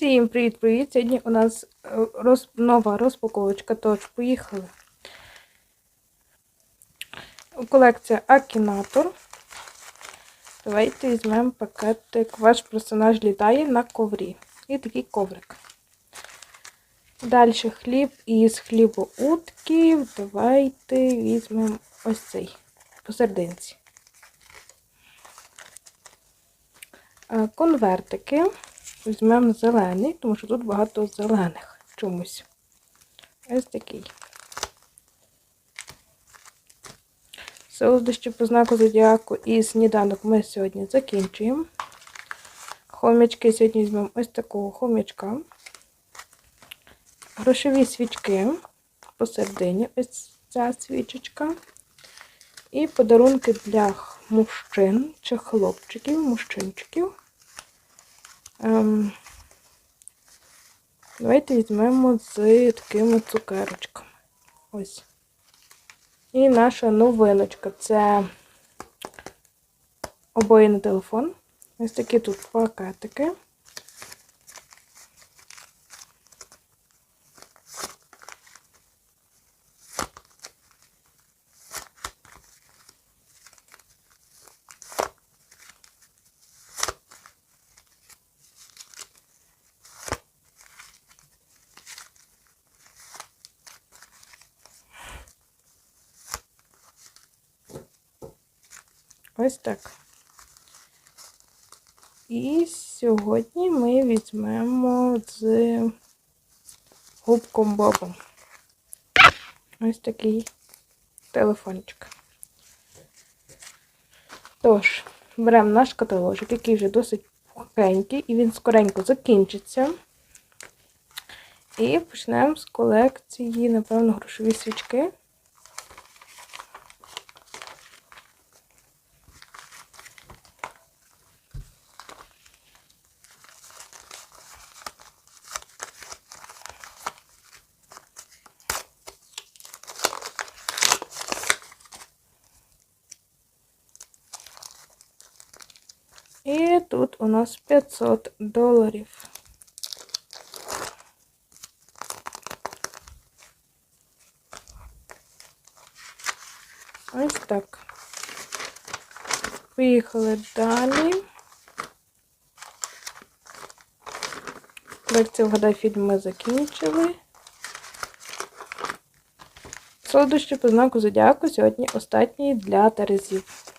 Всім привіт-привіт! Сьогодні у нас е, роз... нова розпаковочка, тож поїхали. Колекція Акінатор. Давайте візьмемо пакетик. Ваш персонаж літає на коврі. І такий коврик. Далі хліб із хлібоутків. Давайте візьмемо ось цей посерединці. Е, Конвертики. Візьмемо зелений, тому що тут багато зелених чомусь. Ось такий. Солодощі по знаку зодіаку і сніданок ми сьогодні закінчуємо. Хомячки сьогодні візьмемо ось такого хомячка. Грошові свічки посередині ось ця свічечка. І подарунки для мужчин чи хлопчиків, мужчинчиків. Ем, Давайте візьмемо з такими цукерочками. Ось. І наша новиночка це обоєний телефон. Ось такі тут пакетики. Ось так. І сьогодні ми візьмемо з губком Бобом. Ось такий телефончик. Тож, беремо наш каталожик, який вже досить пухенький, і він скоренько закінчиться. І почнемо з колекції, напевно, грошові свічки. І тут у нас 500 доларів. Ось так. Поїхали далі. Лекцію вгадай фільм ми закінчили. Солодощі по знаку зодіаку сьогодні останній для Терезів.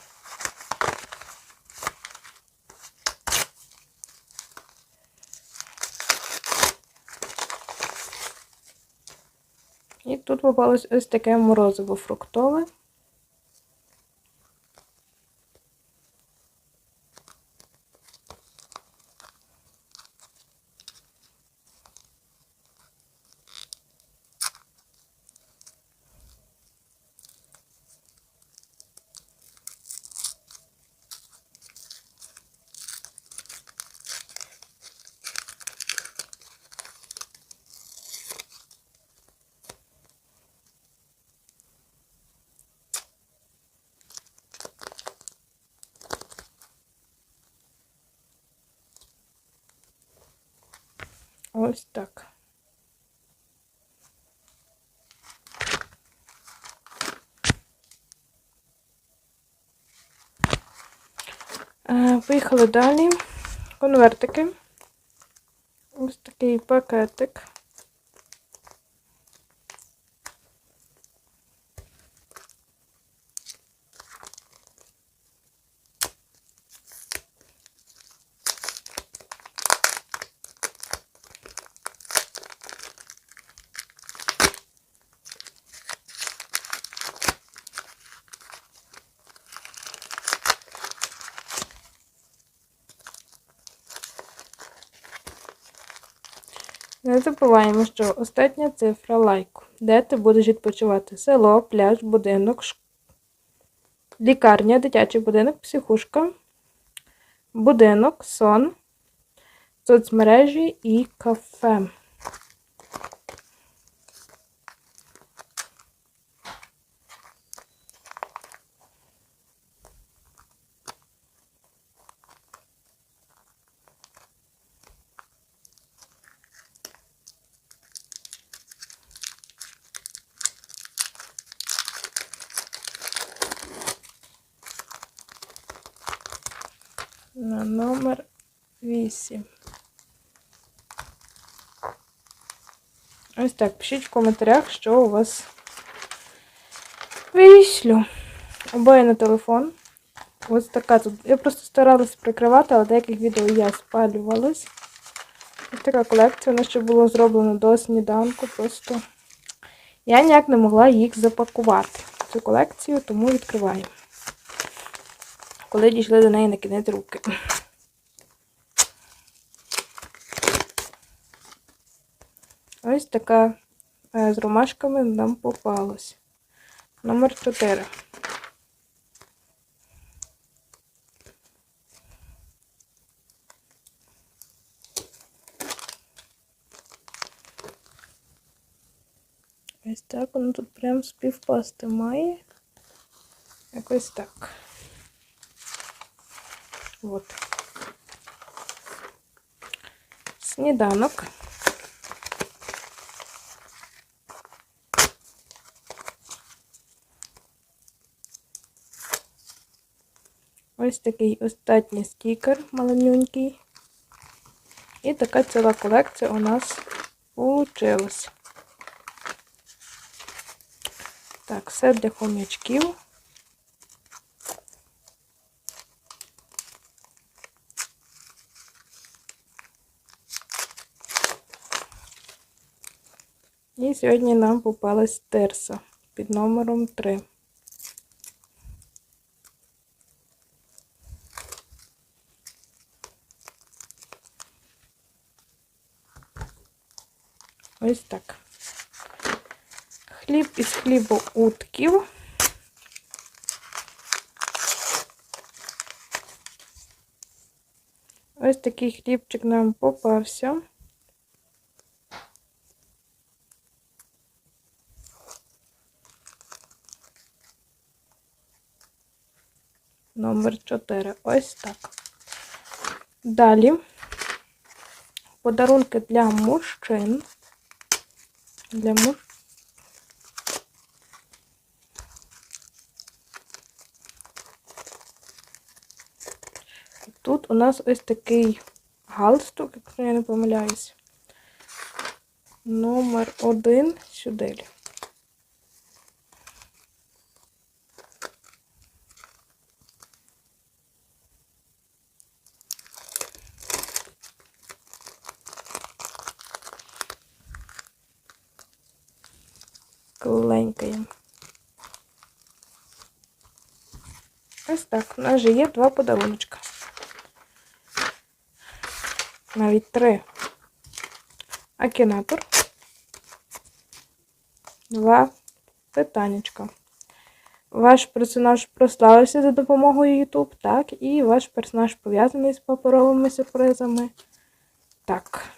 І тут попалось ось таке морозиво фруктове. Ось так. Е, Поїхали далі. Конвертики. Ось такий пакетик. Не забуваємо, що остання цифра лайку. Де ти будеш відпочивати? Село, пляж, будинок, ш... лікарня, дитячий будинок, психушка, будинок, сон, соцмережі і кафе. На номер 8. Ось так. Пишіть в коментарях, що у вас вийшло. Обоє на телефон. Ось така тут. Я просто старалась прикривати, але деяких відео я спалювалась. Ось така колекція, вона ще було зроблено до сніданку. Просто я ніяк не могла їх запакувати. Цю колекцію, тому відкриваю. Коли дійшли до неї на кінець руки. Ось така е, з ромашками нам попалась. Номер 4. Ось так воно тут прям співпасти має. Якось так. От. Сніданок. Ось такий остатній стікер маленький. І така ціла колекція у нас получилась. Так, все для хомячків. І сьогодні нам попалась терса під номером 3. Ось так. Хліб із хлібоутків. Ось такий хлібчик нам попався. Номер 4. Ось так. Далі подарунки для мужчин. Для муж... Тут у нас ось такий галстук, якщо я не помиляюсь. Номер один сюди. Кленькаємо. Ось так. У нас же є два подаруночка. Навіть три. Акінатор. Два питаннячка. Ваш персонаж прославився за допомогою YouTube, так, і ваш персонаж пов'язаний з паперовими сюрпризами. Так.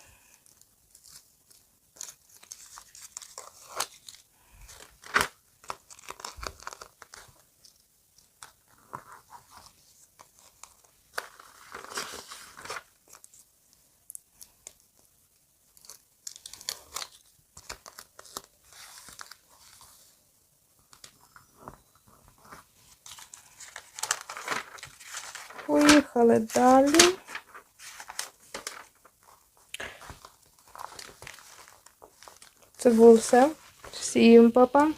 Поїхали далі. Це було все. Всім па-па.